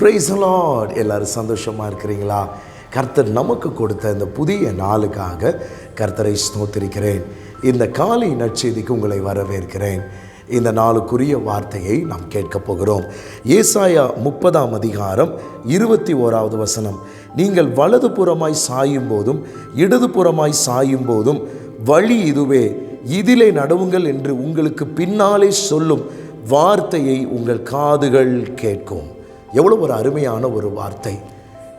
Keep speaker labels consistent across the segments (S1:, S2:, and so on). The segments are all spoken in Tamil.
S1: ப்ரைஸ் லார்ட் எல்லாரும் சந்தோஷமாக இருக்கிறீங்களா? கர்த்தர் நமக்கு கொடுத்த இந்த புதிய நாளுக்காக கர்த்தரை ஸ்தோத்திருக்கிறேன். இந்த காலை நற்செய்திக்கு உங்களை வரவேற்கிறேன். இந்த நாளுக்குரிய வார்த்தையை நாம் கேட்கப் போகிறோம். ஏசாயா முப்பதாம் அதிகாரம் இருபத்தி ஓராவது வசனம். நீங்கள் வலது புறமாய் சாயும் போதும் இடது புறமாய் சாயும் போதும் வழி இதுவே. இதிலே நடவுங்கள் என்று உங்களுக்கு பின்னாலே சொல்லும் வார்த்தையை உங்கள் காதுகள் கேட்கும். எவ்வளோ ஒரு அருமையான ஒரு வார்த்தை.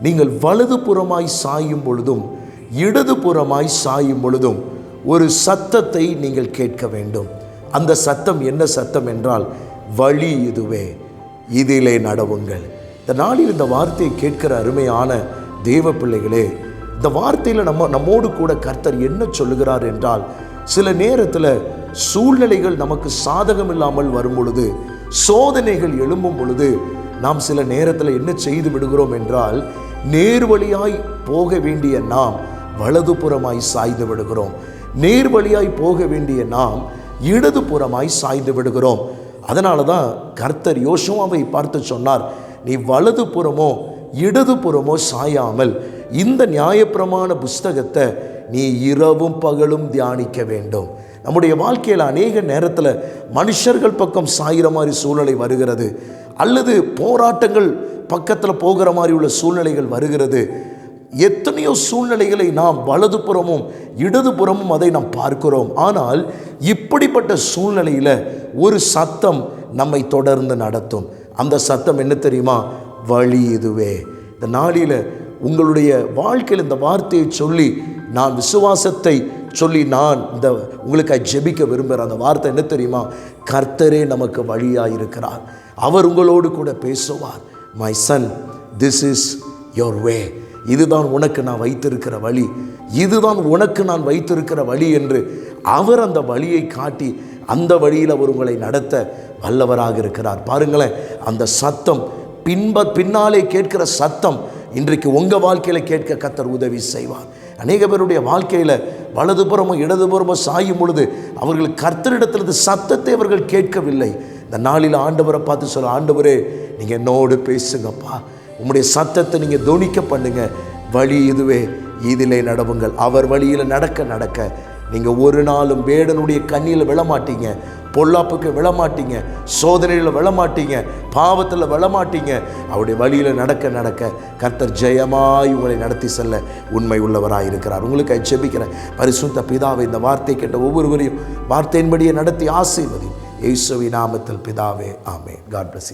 S1: நீங்கள் வலது புறமாய் சாயும் பொழுதும் இடது புறமாய் சாயும் பொழுதும் ஒரு சத்தத்தை நீங்கள் கேட்க வேண்டும். அந்த சத்தம் என்ன சத்தம் என்றால் வழி இதுவே இதிலே நடவுங்கள். இந்த நாளில் இந்த வார்த்தையை கேட்கிற அருமையான தேவ பிள்ளைகளே இந்த வார்த்தையில் நம்ம நம்மோடு கூட கர்த்தர் என்ன சொல்லுகிறார் என்றால் சில நேரத்தில் சூழ்நிலைகள் நமக்கு சாதகம் இல்லாமல் வரும் பொழுது சோதனைகள் எழும்பும் பொழுது நாம் சில நேரத்தில் என்ன செய்து விடுகிறோம் என்றால் நேர்வழியாய் போக வேண்டிய நாம் வலதுபுறமாய் சாய்ந்து விடுகிறோம். நேர்வழியாய் போக வேண்டிய நாம் இடதுபுறமாய் சாய்ந்து விடுகிறோம். அதனால தான் கர்த்தர் யோசுவாவை பார்த்து சொன்னார் நீ வலது புறமோ இடது புறமோ சாயாமல் இந்த நியாயப்பிரமாண புஸ்தகத்தை நீ இரவும் பகலும் தியானிக்க வேண்டும். நம்முடைய வாழ்க்கையில் அநேக நேரத்தில் மனுஷர்கள் பக்கம் சாயிற மாதிரி சூழ்நிலை வருகிறது. அல்லது போராட்டங்கள் பக்கத்தில் போகிற மாதிரி உள்ள சூழ்நிலைகள் வருகிறது. எத்தனையோ சூழ்நிலைகளை நாம் வலதுபுறமும் இடதுபுறமும் அதை நாம் பார்க்கிறோம். ஆனால் இப்படிப்பட்ட சூழ்நிலையில் ஒரு சத்தம் நம்மை தொடர்ந்து நடத்தும். அந்த சத்தம் என்ன தெரியுமா? வழி இதுவே. இந்த நாளில் உங்களுடைய வாழ்க்கையில் இந்த வார்த்தையை சொல்லி நான் விசுவாசத்தை சொல்லி நான் இந்த உங்களுக்கு ஜெபிக்க விரும்புகிற அந்த வார்த்தை என்ன தெரியுமா? கர்த்தரே நமக்கு வழியாக இருக்கிறார் அவர் உங்களோடு கூட பேசுவார். My son this is your way இதுதான் உனக்கு நான் வைத்திருக்கிற வழி. இதுதான் உனக்கு நான் வைத்திருக்கிற வழி என்று அவர் அந்த வழியை காட்டி அந்த வழியில் அவர் உங்களை நடத்த வல்லவராக இருக்கிறார். பாருங்களேன் அந்த சத்தம் பின்ப பின்னாலே கேட்கிற சத்தம் இன்றைக்கு உங்கள் வாழ்க்கையில் கேட்க கத்தர் உதவி செய்வார். அநேக பேருடைய வாழ்க்கையில் வலதுபுறமோ இடதுபுறமோ சாயும் பொழுது அவர்கள் கர்த்தரிடத்திலிருந்து சத்தத்தை அவர்கள் கேட்கவில்லை. இந்த நாளில் ஆண்டவரை பார்த்து சொல்ல ஆண்டவரே நீங்கள் என்னோடு பேசுங்கப்பா. உங்களுடைய சத்தத்தை நீங்கள் துணிக்க பண்ணுங்க. வழி இதுவே. இதிலே நடவுங்கள். அவர் வழியில் நடக்க நடக்க. நீங்கள் ஒரு நாளும் வேடனுடைய கண்ணியில் விழமாட்டீங்க பொல்லாப்புக்கு விழமாட்டீங்க சோதனையில் விழமாட்டீங்க பாவத்தில் விழமாட்டீங்க. அவருடைய வழியில் நடக்க நடக்க கர்த்தர் ஜெயமாய் உங்களை நடத்தி செல்ல உண்மை உள்ளவராக இருக்கிறார். உங்களுக்கு ஜெபிக்கிறேன். பரிசுத்த பிதாவை இந்த வார்த்தை கேட்ட ஒவ்வொருவரையும் வார்த்தையின்படியே நடத்தி ஆசீர்வதி இயேசுவி நாமத்தில் பிதாவே ஆமே காட் பிளஸ்